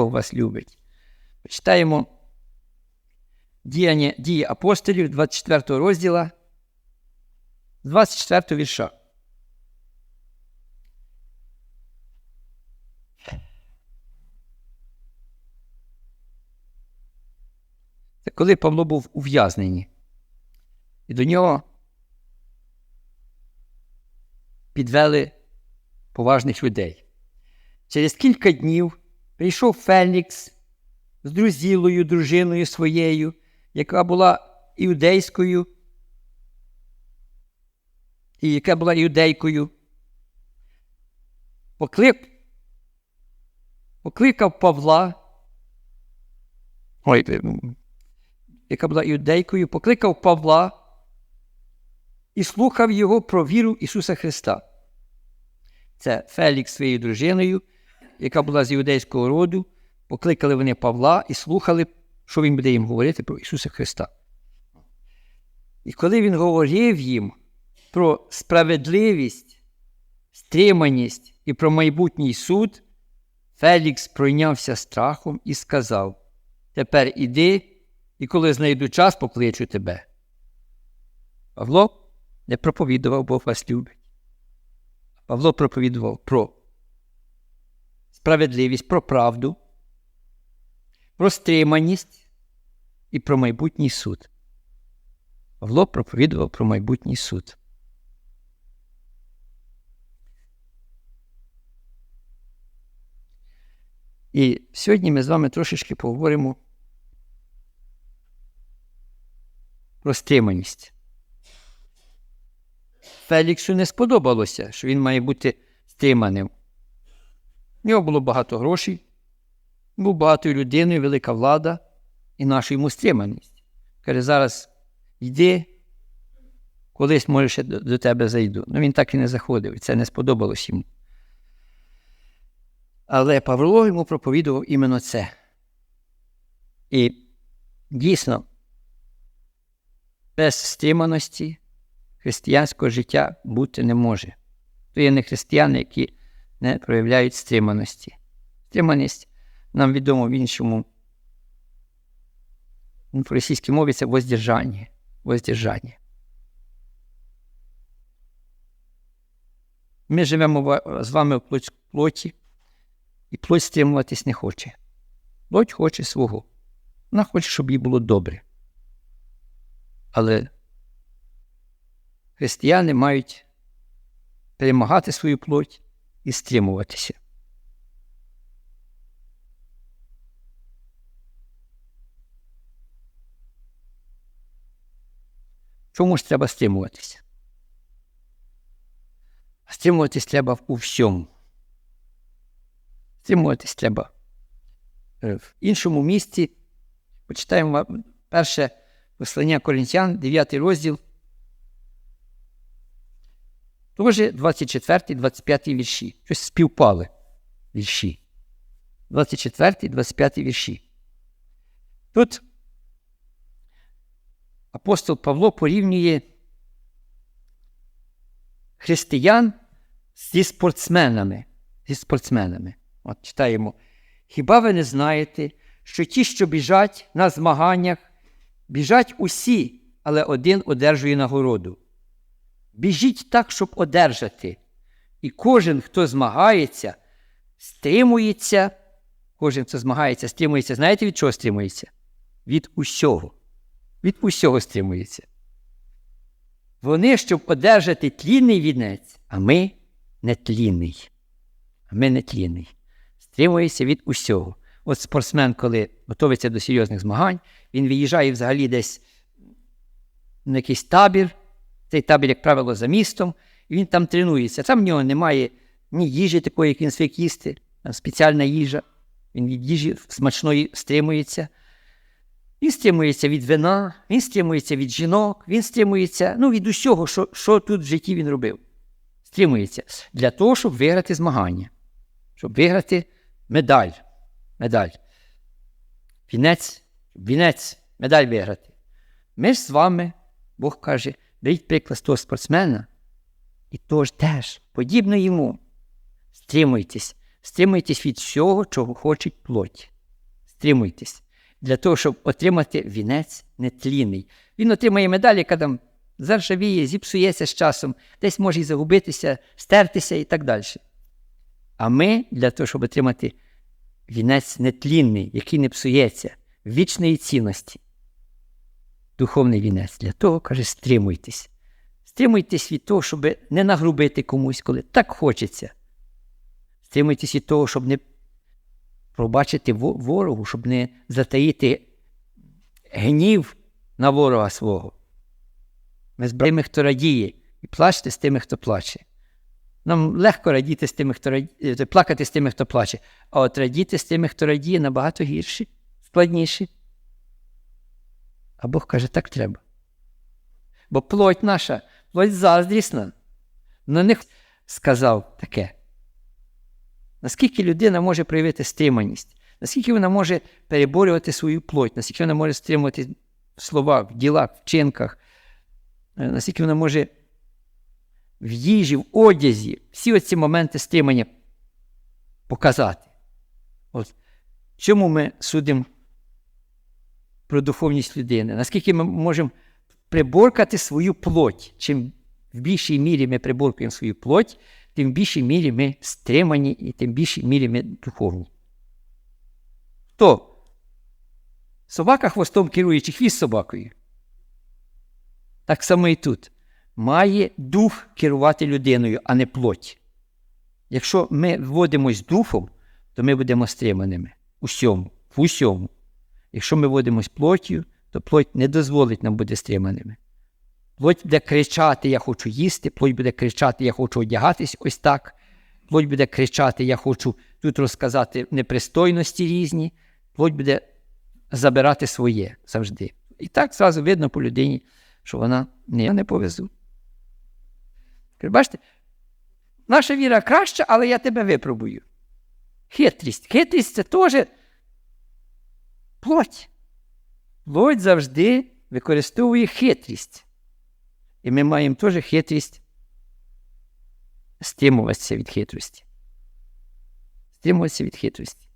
Бог вас любить. Читаємо діяння дії апостолів 24 розділа, 24 вірша. Це коли Павло був ув'язнені, і до нього підвели поважних людей. Через кілька днів прийшов Фелікс з друзілою дружиною своєю, яка була іудейською, і яка була іудейкою. Поклик... Покликав Павла, ой, яка була іудейкою, покликав Павла і слухав його про віру Ісуса Христа. Це Фелікс своєю дружиною, яка була з іудейського роду, покликали вони Павла і слухали, що він буде їм говорити про Ісуса Христа. І коли він говорив їм про справедливість, стриманість і про майбутній суд, Фелікс пройнявся страхом і сказав: Тепер іди, і коли знайду час, покличу тебе. Павло не проповідував, Бог вас любить. Павло проповідував про справедливість, про правду, про стриманість і про майбутній суд. Павло проповідував про майбутній суд. І сьогодні ми з вами трошечки поговоримо про стриманість. Феліксу не сподобалося, що він має бути стриманим. У нього було багато грошей, був багатою людиною, велика влада і наша йому стриманість. Каже, зараз йди, колись може ще до, до тебе зайду. Ну він так і не заходив, і це не сподобалось йому. Але Павло йому проповідував іменно це. І дійсно, без стриманості християнського життя бути не може. То є не християни, які не проявляють стриманості. Стриманість нам відомо в іншому. В російській мові це воздержання. воздержання. Ми живемо з вами в плоті, і плоть стримуватись не хоче. Плоть хоче свого. Вона хоче, щоб їй було добре. Але християни мають перемагати свою плоть і стримуватися. Чому ж треба стримуватися? Стримуватись треба у всьому. Стримуватись треба в іншому місці. Почитаємо перше послання Коринтян, 9 розділ. Тоже 24, 25 вірші. Щось співпали вірші. 24, 25 вірші. Тут апостол Павло порівнює християн зі спортсменами. Зі спортсменами. От читаємо. Хіба ви не знаєте, що ті, що біжать на змаганнях, біжать усі, але один одержує нагороду? Біжіть так, щоб одержати. І кожен, хто змагається, стримується. Кожен, хто змагається, стримується. Знаєте, від чого стримується? Від усього. Від усього стримується. Вони, щоб одержати тлінний вінець, а ми не тлінний. А ми не тлінний. Стримується від усього. От спортсмен, коли готується до серйозних змагань, він виїжджає взагалі десь на якийсь табір. Цей табір, як правило, за містом, і він там тренується. Там в нього немає ні їжі такої, як він звик їсти, там спеціальна їжа. Він від їжі смачної стримується. Він стримується від вина, він стримується від жінок, він стримується ну, від усього, що що тут в житті він робив. Стримується для того, щоб виграти змагання, щоб виграти медаль. Медаль. Вінець, вінець, медаль виграти. Ми ж з вами, Бог каже, беріть приклад того спортсмена, і тож теж, подібно йому, стримуйтесь Стримуйтесь від всього, чого хоче плоть. Стримуйтесь. Для того, щоб отримати вінець нетлінний. Він отримає медаль, яка там заржавіє, зіпсується з часом, десь може і загубитися, стертися і так далі. А ми для того, щоб отримати вінець нетлінний, який не псується, вічної цінності. Духовний вінець. Для того, каже, стримуйтесь. Стримуйтесь від того, щоб не нагрубити комусь, коли так хочеться. Стримуйтесь від того, щоб не пробачити ворогу, щоб не затаїти гнів на ворога свого. Ми з тими, хто радіє, і плачте з тими, хто плаче. Нам легко радіти з тими, хто радіє, плакати з тими, хто плаче, а от радіти з тими, хто радіє, набагато гірше, складніше. А Бог каже, так треба. Бо плоть наша, плоть заздрісна. На них сказав таке. Наскільки людина може проявити стриманість, наскільки вона може переборювати свою плоть, наскільки вона може стримувати в словах, в ділах, вчинках, е, наскільки вона може в їжі, в одязі, всі оці моменти стримання показати. От. Чому ми судимо про духовність людини? Наскільки ми можемо приборкати свою плоть? Чим в більшій мірі ми приборкуємо свою плоть, тим в більшій мірі ми стримані і тим в більшій мірі ми духовні. Хто? Собака хвостом керує чи хвіст собакою? Так само і тут. Має дух керувати людиною, а не плоть. Якщо ми вводимось духом, то ми будемо стриманими усьому, в усьому. Якщо ми вводимось плоттю, то плоть не дозволить нам бути стриманими. Плоть буде кричати, я хочу їсти, плоть буде кричати, я хочу одягатись ось так. Плоть буде кричати, я хочу тут розказати непристойності різні, плоть буде забирати своє завжди. І так зразу видно по людині, що вона не, я не повезу. Бачите, наша віра краща, але я тебе випробую. Хитрість. Хитрість це теж плоть. Плоть завжди використовує хитрість. І ми маємо теж хитрість стримуватися від хитрості. Стримуватися від хитрості.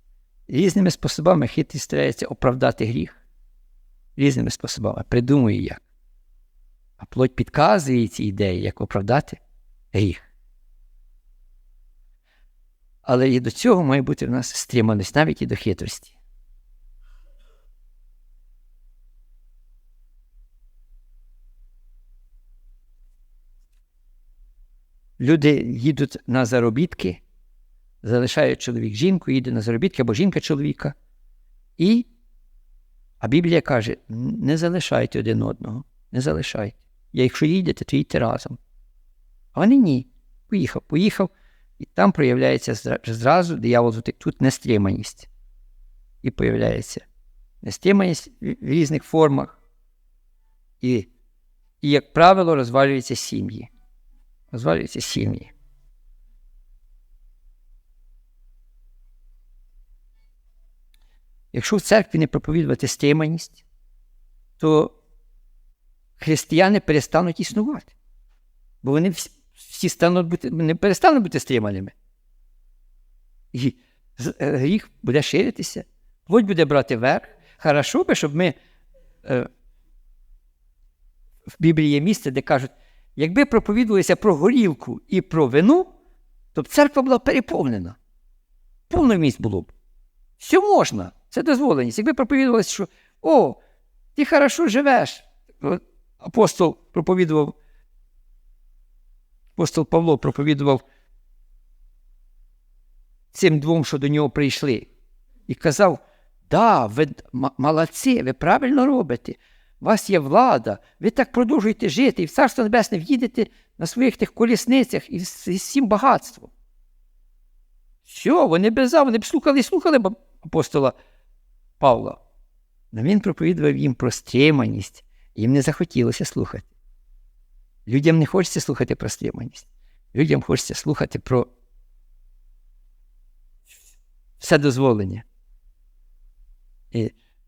Різними способами хитрість старається оправдати гріх. Різними способами. Придумує як. А плоть підказує ці ідеї, як оправдати гріх. Але і до цього має бути в нас стриманість навіть і до хитрості. Люди їдуть на заробітки, залишають чоловік жінку, їде на заробітки або жінка чоловіка. І, А Біблія каже: не залишайте один одного, не залишайте. Якщо їдете, то їдьте разом. А вони ні. Поїхав, поїхав, і там проявляється зразу диявол тут нестриманість. І появляється нестриманість в різних формах. І, і як правило, розвалюються сім'ї розвалюються сім'ї. Якщо в церкві не проповідувати стриманість, то християни перестануть існувати. Бо вони всі стануть бути, не перестануть бути стриманими. І е, гріх буде ширитися, плоть буде брати верх. Хорошо би, щоб ми е, в Біблії є місце, де кажуть, Якби проповідувалося про горілку і про вину, то б церква була переповнена. Повно місць було б. Все можна, це дозволеність. Якби проповідувалося, що о, ти хорошо живеш. Апостол проповідував, апостол Павло проповідував цим двом, що до нього прийшли, і казав: да, ви молодці, ви правильно робите у вас є влада, ви так продовжуєте жити, і в Царство Небесне в'їдете на своїх тих колісницях і з всім багатством. Все, вони беза, вони б слухали і слухали апостола Павла. Но він проповідував їм про стриманість, їм не захотілося слухати. Людям не хочеться слухати про стриманість. Людям хочеться слухати про все дозволення.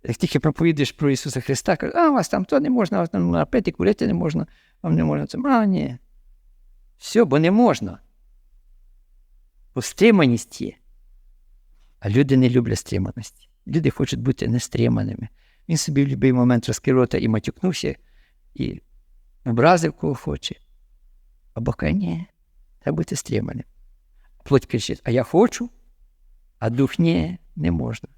Як тільки проповідуєш про Ісуса Христа, кажуть, а у вас там то не можна, вас там напити, курити не можна, вам не можна це. А, ні. Все, бо не можна. Бо стриманість є. А люди не люблять стриманості. Люди хочуть бути нестриманими. Він собі в будь-який момент розкрив рота і матюкнувся, і образив кого хоче. А Бог каже, ні, треба бути стриманим. Плоть кричить, а я хочу, а дух ні, не можна.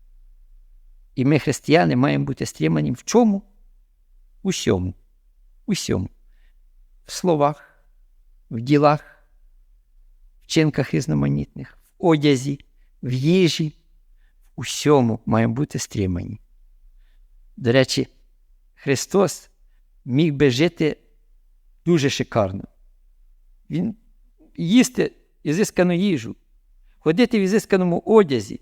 І ми, християни, маємо бути стримані в чому? Усьому. Усьому. В словах, в ділах, вчинках різноманітних, в одязі, в їжі. В усьому маємо бути стримані. До речі, Христос міг би жити дуже шикарно. Він їсти ізискану їжу, ходити в ізисканому одязі,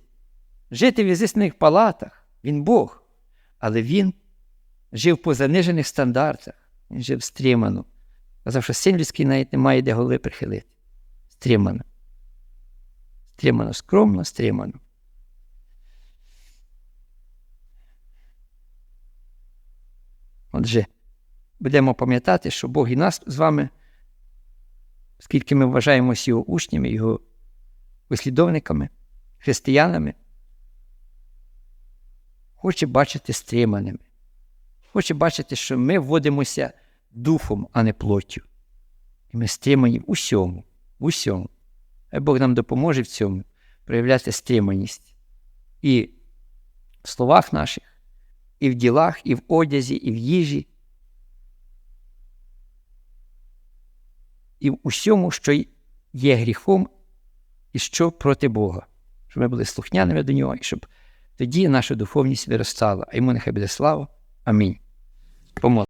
жити в ізисканих палатах. Він Бог. Але він жив по занижених стандартах, він жив стримано. Казав, що син людський навіть не має де голи прихилити. Стримано. Стримано, скромно, стримано. Отже, будемо пам'ятати, що Бог і нас з вами, оскільки ми вважаємося його учнями, його послідовниками, християнами, хоче бачити стриманими. Хоче бачити, що ми вводимося духом, а не плоттю. І ми стримані в усьому, в усьому. Хай Бог нам допоможе в цьому проявляти стриманість і в словах наших, і в ділах, і в одязі, і в їжі, і в усьому, що є гріхом і що проти Бога, щоб ми були слухняними до нього, і щоб тоді наша духовність виростала. А йому нехай буде слава. Амінь. Помолимося.